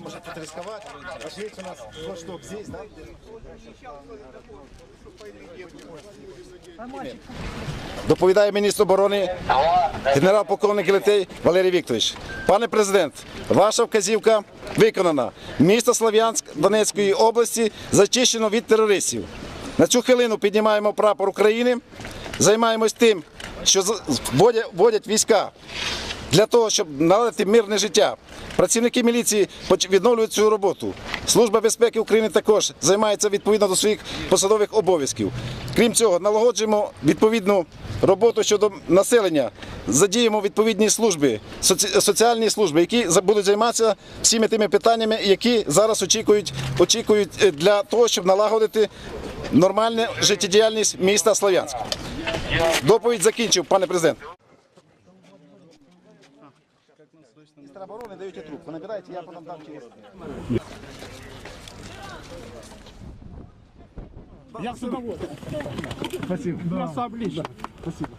может это рисковать. Ошибся у нас вот штук здесь, да? Доповідає міністр оборони генерал-полковник Літей Валерій Вікторович. Пане президент, ваша вказівка виконана. Місто Слов'янськ Донецької області зачищено від терористів. На цю хвилину піднімаємо прапор України, займаємось тим, що вводять війська для того, щоб наладити мирне життя. Працівники міліції відновлюють цю роботу. Служба безпеки України також займається відповідно до своїх посадових обов'язків. Крім цього, налагоджуємо відповідну роботу щодо населення, задіємо відповідні служби, соці- соціальні служби, які будуть займатися всіми тими питаннями, які зараз очікують, очікують е, для того, щоб налагодити нормальну життєдіяльність міста Слов'янськ. Доповідь закінчив, пане президент. Міністра оборони даєте трубку. Набирайте, я потім дам через. Я с удовольствием. Спасибо. Да. Спасибо.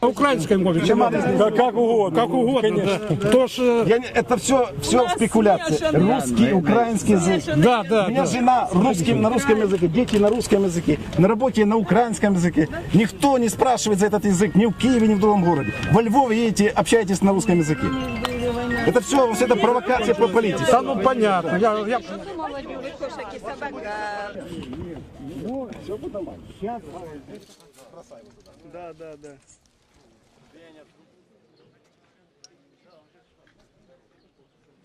На украинском говорит. Как, как угодно. Как угодно, да. Кто ж... э, Я не- это все, все спекуляции. Русский, украинский язык. Да, да, У меня да. жена русским, на русском языке, дети на русском языке, на работе на украинском языке. Никто не спрашивает за этот язык ни в Киеве, ни в другом городе. Во Львове едете, общаетесь на русском языке. Это все, вот это провокация по политике. Да, ну понятно. Я, я... Думала, Юрий Кошак и собака. Ну, все будет нормально. Да, да, да. состояние